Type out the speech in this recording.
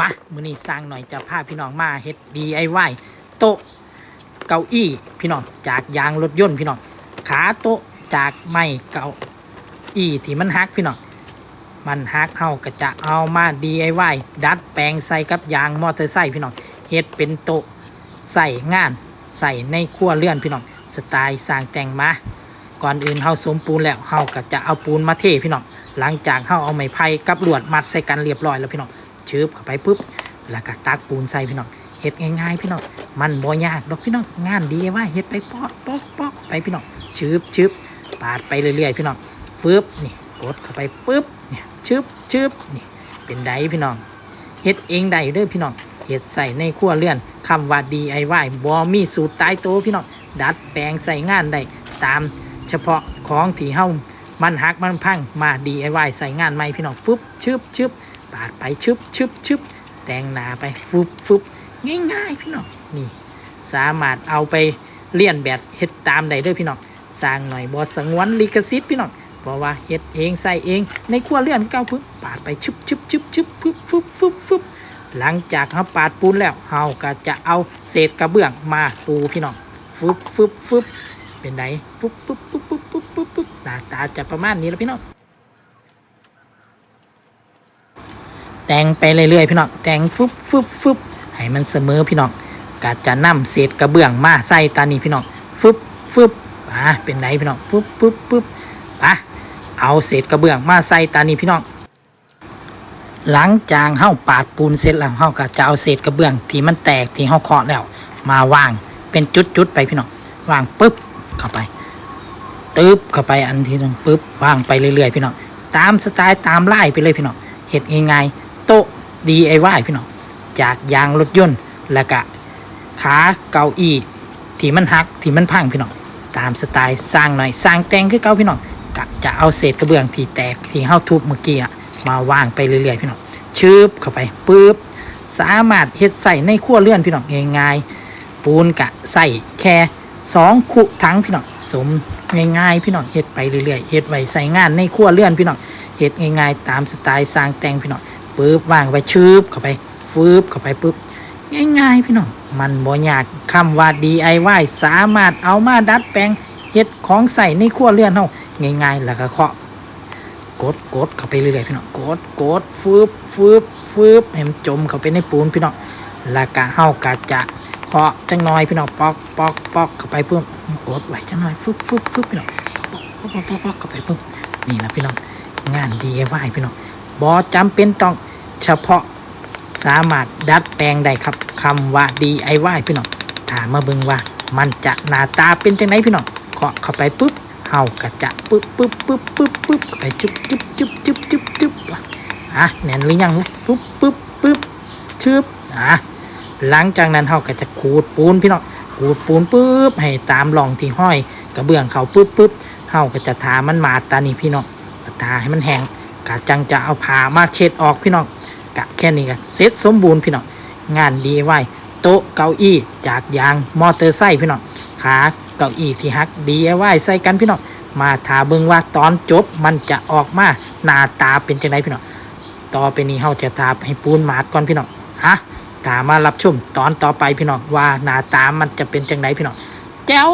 มามือนี้สร้างหน่อยจะพาพี่น้องมาเฮ็ด DIY โต๊ะเก้าอี้พี่น้องจากยางรถยนต์พี่น้องขาโต๊ะจากไม้เก้าอี้ที่มันหักพี่น้องมันหักเฮาก็จะเอามา DIY ดัดแปลงใส่กับยางมอเตอร์ไซค์พี่น้องเฮ็ดเป็นโต๊ะใส่งานใส่ในครัวเรือนพี่น้องสไตล์สร้างแต่งมาก่อนอื่นเฮาสมปูนแล้วเฮาก็จะเอาปูนมาเทพี่น้องหลังจากเฮาเอาไม้ไผ่กับลวดมัดใส่กันเรียบร้อยแล้วพี่น้อง ชืบเข้าไปปุ๊บ แล้วก็ตักปูนใส่พี่น้องเฮ็ดง่ายๆพี่น้องมันบ่ยากดอกพี่น้องงานดีว่าเฮ็ดไปปอกปอกปอกไปพี่น้องชืบชืบปาดไปเรื่อยๆพี่น้องฟึบนี่กดเข้าไปปุ๊บเนี่ยชืบชืบนี่เป็นไดพี่น้องเฮ็ดเองได้เด้อพี่น้องเฮ็ดใส่ในครัวเรือนคำว่า DIY บ่มีสูตรตายตัวพี่น้องดัดแปลงใส่งานได้ตามเฉพาะของที่เฮามันหักมันพังมา DIY ใส่งานใหม่พี่น้องปุ๊บชึบชึบ ปาดไปชึบชึบชึบแต่งหนาไปฟุบฟุบง่ายๆพี่น้องนี่สามารถเอาไปเลี่ยนแบบเฮ็ดตามได้ด้วยพี่น้องสร้างหน่อยบอสงวนลิขสิทธิ์พี่น้องเพราะว่าเฮ็ดเองใส่เอง ในครัวเรือนเก้าปึ๊บปาดไปชึบชึบชึบชึบฟุบฟุบฟุบฟุบหลังจากเขาปาดปูนแล้วเฮาก็จะเอาเศษกระเบื้องมาปูพี่น้องฟึบฟึบฟึบเป็นไดปุ๊บปุ๊บปุ๊บปุ๊บปุ๊บปุ๊บปุ๊บหน้าตาจะประมาณนี้แล้วพี่น้อง แต่งไปเรื่อยๆพี่น้องแต่งฟึบฟึบฟึบให้มันเสมอพี่น้องก็จะนำเศษกระเบื้องมาใส่ตานี้พี่น้องฟึบฟึบอ่าเป็นไดพี่น้องปุ๊บปุ๊บปุ๊บอะเอาเศษกระเบื้องมาใส่ตานี้พี่น้อง หลังจากเฮาปาดปูนเสร็จแล้วเฮาก็จะเอาเศษกระเบื้องที่มันแตกที่เฮาเคาะแล้ว มาวางเป็นจุดๆไปพี่น้องวางปุ๊บเข้าไปตึ๊บเข้าไปอันที่หนึงปุ๊บวางไปเรื่อยๆพี่น้องตามสไตล์ตามไล่ไปเลยพี่น้องเห็ดง่ายๆ โต๊ะ DIY พี่น้องจากยางรถยนต์ แล้วก็ขาเก้าอี้ที่มันหักที่มันพังพี่น้องตามสไตล์สร้างหน่อยสร้างแต่งคือเก่าพี่น้องกะจะเอาเศษกระเบื้องที่แตกที่เฮาทุบเมื่อกี้อะมาวางไปเรื่อยๆพี่น้องชืบเข้าไปปุ๊บสามารถเฮ็ดใส่ในครัวเรือนพี่น้องง่ายๆปูนกะใส่แค่สองขุถังพี่น้องสมง่ายๆพี่น้องเฮ็ดไปเรื่อยๆเฮ็ดไว้ใส่งานในครัวเรือนพี่น้องเฮ็ดง่ายๆตามสไตล์สร้างแต่งพี่น้อง ปึ๊บวางไว้ชืบเข้าไปฟืบเข้าไปปุ๊บง่ายๆพี่น้องมันบ่ยากคำว่า DIY สามารถเอามาดัดแปลงเฮ็ดของใส่ในครัวเรือนเฮาง่ายๆแล้วก็เคาะกดกดเข้าไปเรื่อยๆพี่น้องกดกดฟืบฟืบฟืบให้มันจมเข้าไปในปูนพี่น้องแล้วก็เฮาก็จะเคาะจังน้อยพี่น้องปอกปอกปอกเข้าไปเพิ่มกดไว้จังน้อยฟึบฟึบฟึบพี่น้องปอกปอกปอกปอกปอกเข้าไปเพิ่มนี่นะพี่น้องงาน DIY พี่น้องบ่จำเป็นต้อง เฉพาะสามารถดัดแปลงได้ครับคำว่า DIY พี่น้องถามมาเบิ่งว่า มันจะหน้าตาเป็นจังไดพี่น้องเคาะเข้าไปปุ๊บเฮาก็จะปึ๊บปึ๊บปึ๊บปึ๊บปึ๊บไปจุ๊บจุ๊บจุ๊บจุ๊บจุ๊บจุ๊บอะแน่นหรือยังปุ๊บปึ๊บปึ๊บชึบอะหลังจากนั้นเฮาก็จะขูดปูนพี่น้องขูดปูนปึ๊บให้ตามร่องที่ห้อยกระเบื้องเขาปึ๊บปึ๊บเฮาก็จะทามันมาตานี่พี่น้องทาให้มันแห้งกะจังจะเอาผ้ามาเช็ดออกพี่น้อง กะแค่นี้ก็เสร็จสมบูรณ์พี่น้องงานดีไว้โต๊ะเก้าอี้จากยางมอเตอร์ไซค์พี่น้องขาเก้าอี้ที่ฮัก DIY ใส่กันพี่น้องมาถาเบิ่งว่าตอนจบมันจะออกมาหน้าตาเป็นจังไดพี่น้องต่อไปนี้เฮาจะทาให้ปูนหมาดก่อนพี่น้องฮะตามมารับชมตอนต่อไปพี่น้องว่าหน้าตามันจะเป็นจังไดพี่น้องแจ๋ว